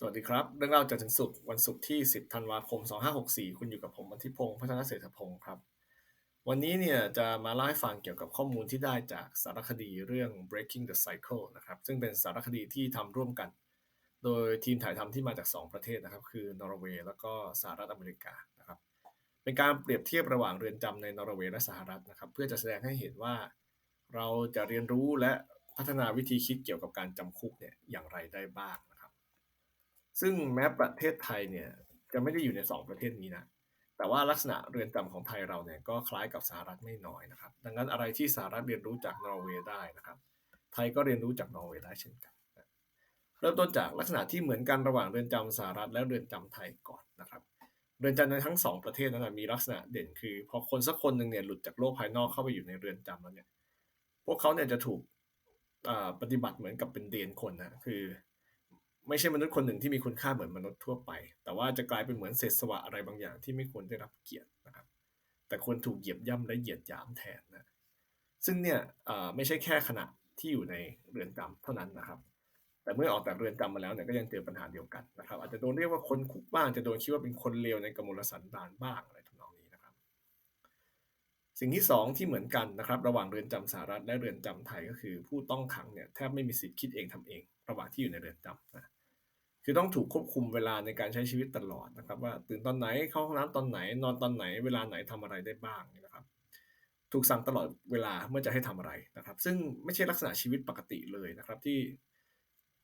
สวัสดีครับ เรื่องเล่าจากถึงสุขวันศุกร์ที่ 10 ธันวาคม 2564 คุณอยู่กับผมวันทิพงศ์พัฒนเศรษฐพงศ์ครับ วันนี้เนี่ยจะมาเล่าให้ฟังเกี่ยวกับข้อมูลที่ได้จากสารคดีเรื่อง breaking the cycle นะครับ ซึ่งเป็นสารคดีที่ทำร่วมกัน โดยทีมถ่ายทำที่มาจาก 2 ประเทศนะครับ คือนอร์เวย์แล้วก็สหรัฐอเมริกานะครับ เป็นการเปรียบเทียบระหว่างเรือนจำในนอร์เวย์และสหรัฐนะครับ เพื่อจะแสดงให้เห็นว่า เราจะเรียนรู้และพัฒนาวิธีคิดเกี่ยวกับการจำคุกเนี่ยอย่างไรได้บ้าง ซึ่งแม้ประเทศไทยเนี่ยจะไม่ได้อยู่ใน 2 ประเทศนี้นะ แต่ว่าลักษณะเรือนจำของไทยเราเนี่ยก็คล้ายกับสหรัฐไม่น้อยนะครับ ดังนั้นอะไรที่สหรัฐเรียนรู้จากนอร์เวย์ได้นะครับ ไทยก็เรียนรู้จากนอร์เวย์ได้เช่นกัน เริ่มต้นจากลักษณะที่เหมือนกันระหว่างเรือนจำสหรัฐและเรือนจำไทยก่อนนะครับ เรือนจำในทั้งสองประเทศนั้นมีลักษณะเด่นคือ พอคนสักคนหนึ่งเนี่ยหลุดจากโลกภายนอกเข้าไปอยู่ในเรือนจำแล้วเนี่ย พวกเขาเนี่ยจะถูกปฏิบัติเหมือนกับเป็นเดนคนนะ คือ ไม่ใช่มนุษย์คนหนึ่งที่มีคุณค่าเหมือนมนุษย์ทั่วไป แต่ว่าจะกลายเป็นเหมือนเศษสวะอะไรบางอย่างที่ไม่ควรได้รับเกียรตินะครับ แต่ควรถูกเหยียบย่ำและเหยียดหยามแทนนะ ซึ่งเนี่ยไม่ใช่แค่ขณะที่อยู่ในเรือนจำเท่านั้นนะครับ แต่เมื่อออกจากเรือนจำมาแล้วเนี่ยก็ยังเจอปัญหาเดียวกันนะครับ อาจจะโดนเรียกว่าคนคุกบ้าง จะโดนคิดว่าเป็นคนเลวในกมลสันดานบ้างอะไรทำนองนี้นะครับ สิ่งที่สองที่เหมือนกันนะครับ ระหว่างเรือนจำสหรัฐและเรือนจำไทยก็คือ ผู้ต้องขังเนี่ยแทบไม่มีสิทธิ์คิดเองทำเองระหว่างที่อยู่ในเรือนจำนะ คือต้องถูกควบคุมเวลาในการใช้ชีวิตตลอดนะครับ ว่าตื่นตอนไหนเข้าห้องน้ำตอนไหน นอนตอนไหน เวลาไหนทำอะไรได้บ้างนะครับ ถูกสั่งตลอดเวลาเมื่อจะให้ทำอะไรนะครับ ซึ่งไม่ใช่ลักษณะชีวิตปกติเลยนะครับ ที่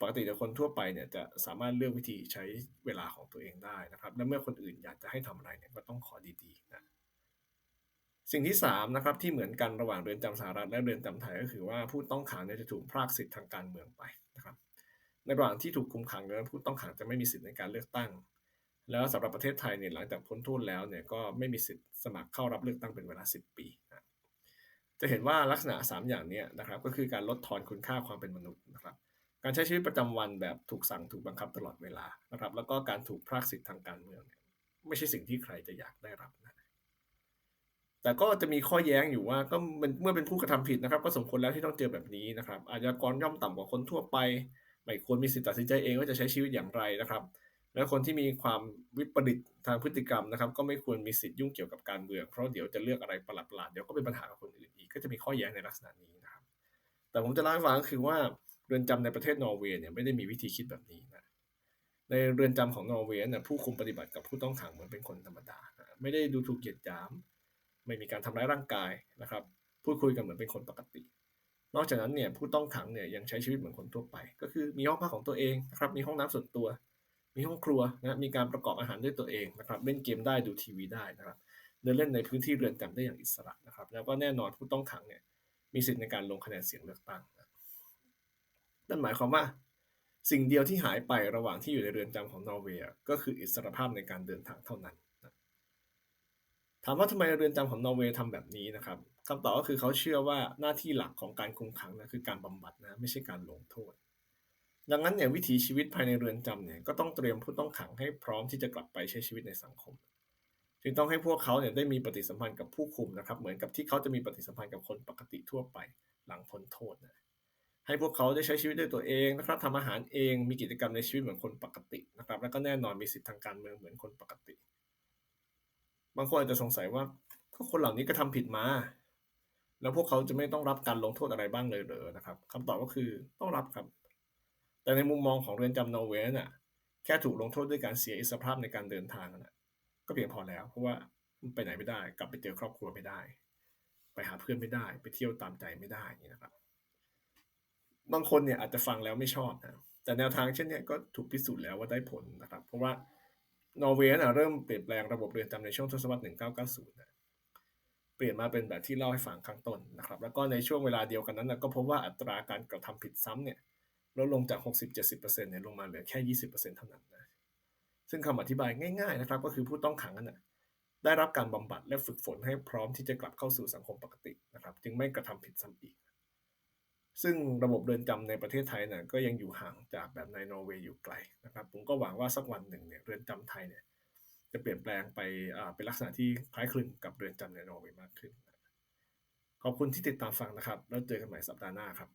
ปกติแต่คนทั่วไปเนี่ยจะสามารถเลือกวิธีใช้เวลาของตัวเองได้นะครับ และเมื่อคนอื่นอยากจะให้ทำอะไรเนี่ยก็ต้องขอดีๆนะสิ่งที่สามนะครับที่เหมือนกันระหว่างเรือนจำสหรัฐและเรือนจำไทยก็คือว่าผู้ต้องขังเนี่ยจะถูกพรากสิทธิทางการเมืองไป ในระหว่างที่ถูกคุมขังนั้นผู้ต้องขังจะไม่มีสิทธิ์ในการเลือกตั้ง แล้วสำหรับประเทศไทยเนี่ยหลังจากพ้นโทษแล้วเนี่ยก็ไม่มีสิทธิ์สมัครเข้ารับเลือกตั้งเป็นเวลา 10 ปีนะจะเห็นว่าลักษณะ 3 อย่างเนี้นะครับก็คือการลดทอนคุณค่าความเป็นมนุษย์นะครับ การใช้ชีวิตประจำวันแบบถูกสั่งถูกบังคับตลอดเวลานะครับ แล้วก็การถูกพรากสิทธิ์ทางการเมืองเนี่ยไม่ใช่สิ่งที่ใครจะอยากได้รับนะแต่ก็จะมีข้อแย้งอยู่ว่าก็เมื่อเป็นผู้กระทำผิดนะครับ ก็สมควรแล้วที่ต้องเจอแบบนี้นะครับ อาชญากรย่อมต่ำกว่าคนทั่วไป ไม่ควรมีสิทธิตัดสินใจเองว่าจะใช้ชีวิตอย่างไรนะครับ และคนที่มีความวิปริตทางพฤติกรรมนะครับ ก็ไม่ควรมีสิทธิ์ยุ่งเกี่ยวกับการเมืองเพราะเดี๋ยวจะเลือกอะไรประหลาดๆเดี๋ยวก็เป็นปัญหากับคนอื่นอีกก็จะมีข้อแย้งในลักษณะนี้นะครับ แต่ผมจะเล่าให้ฟังก็คือว่าเรือนจำในประเทศนอร์เวย์เนี่ยไม่ได้มีวิธีคิดแบบนี้นะในเรือนจำของนอร์เวย์เนี่ยผู้คุมปฏิบัติกับผู้ต้องขังเหมือนเป็นคนธรรมดานะไม่ได้ดูถูกเหยียดหยาม ไม่มีการทำร้ายร่างกายนะครับ พูดคุยกันเหมือนเป็นคนปกติ นอกจากนั้นเนี่ยผู้ต้องขังเนี่ยยังใช้ชีวิตเหมือนคนทั่วไป ก็คือมีห้องพักของตัวเองนะครับมีห้องน้ำส่วนตัว มีห้องครัวนะมีการประกอบอาหารด้วยตัวเองนะครับเล่นเกมได้ดูทีวีได้นะครับเดินเล่นในพื้นที่เรือนจำได้อย่างอิสระนะครับ แล้วก็แน่นอนผู้ต้องขังเนี่ยมีสิทธิในการลงคะแนนเสียงเลือกตั้งนะนั่นหมายความว่าสิ่งเดียวที่หายไประหว่างที่อยู่ในเรือนจำของนอร์เวย์ก็คืออิสรภาพในการเดินทางเท่านั้น ถามว่าทำไมเรือนจำของนอร์เวย์ทำแบบนี้นะครับ คำตอบก็คือเขาเชื่อว่าหน้าที่หลักของการคุมขังนะคือการบำบัดนะไม่ใช่การลงโทษ ดังนั้นเนี่ยวิถีชีวิตภายในเรือนจำเนี่ยก็ต้องเตรียมผู้ต้องขังให้พร้อมที่จะกลับไปใช้ชีวิตในสังคม จึงต้องให้พวกเขาเนี่ยได้มีปฏิสัมพันธ์กับผู้คุมนะครับ เหมือนกับที่เขาจะมีปฏิสัมพันธ์กับคนปกติทั่วไปหลังพ้นโทษนะให้พวกเขาได้ใช้ชีวิตด้วยตัวเองนะครับทำอาหารเองมีกิจกรรมในชีวิตเหมือนคนปกตินะครับ แล้วก็แน่นอนมีสิทธิทางการเมืองเหมือนคนปกติ บางคนอาจจะสงสัยว่าก็คนเหล่านี้ก็ทำผิดมา แล้วพวกเขาจะไม่ต้องรับการลงโทษอะไรบ้างเลยเหรอนะครับคำตอบก็คือต้องรับครับ แต่ในมุมมองของเรือนจำนอร์เวย์น่ะแค่ถูกลงโทษด้วยการเสียอิสรภาพในการเดินทางน่ะก็เพียงพอแล้วเพราะว่าไปไหนไม่ได้ กลับไปเจอครอบครัวไม่ได้ ไปหาเพื่อนไม่ได้ ไปเที่ยวตามใจไม่ได้นี่นะครับ บางคนเนี่ยอาจจะฟังแล้วไม่ชอบนะแต่แนวทางเช่นนี้ก็ถูกพิสูจน์แล้วว่าได้ผลนะครับ เพราะว่านอร์เวย์น่ะเริ่มเปลี่ยนแปลงระบบเรือนจำในช่วงทศวรรษ 1990นะ ลี่ยนมาเป็นแบบที่เล่าให้ฟังข้างต้นนะครับ แล้วก็ในช่วงเวลาเดียวกันนั้นก็พบว่าอัตราการกระทำผิดซ้ำเนี่ยลดลงจาก 60-70%เนี่ยลงมาเหลือแค่ 20%เท่านั้นนะซึ่งคำอธิบายง่ายๆนะครับ ก็คือผู้ต้องขังนั้นนะได้รับการบำบัดและฝึกฝนให้พร้อมที่จะกลับเข้าสู่สังคมปกตินะครับ จึงไม่กระทำผิดซ้ำอีก ซึ่งระบบเรือนจำในประเทศไทยนี่ยก็ยังอยู่ห่างจากแบบในนอร์เวย์อยู่ไกลนะครับ ผมก็หวังว่าสักวันหนึ่งเนี่ยเรือนจำไทยเนี่ย จะเปลี่ยนแปลงไปเป็นลักษณะที่คล้ายคลึงกับเรือนจำในนอร์เวย์มากขึ้น ขอบคุณที่ติดตามฟังนะครับ แล้วเจอกันใหม่สัปดาห์หน้าครับ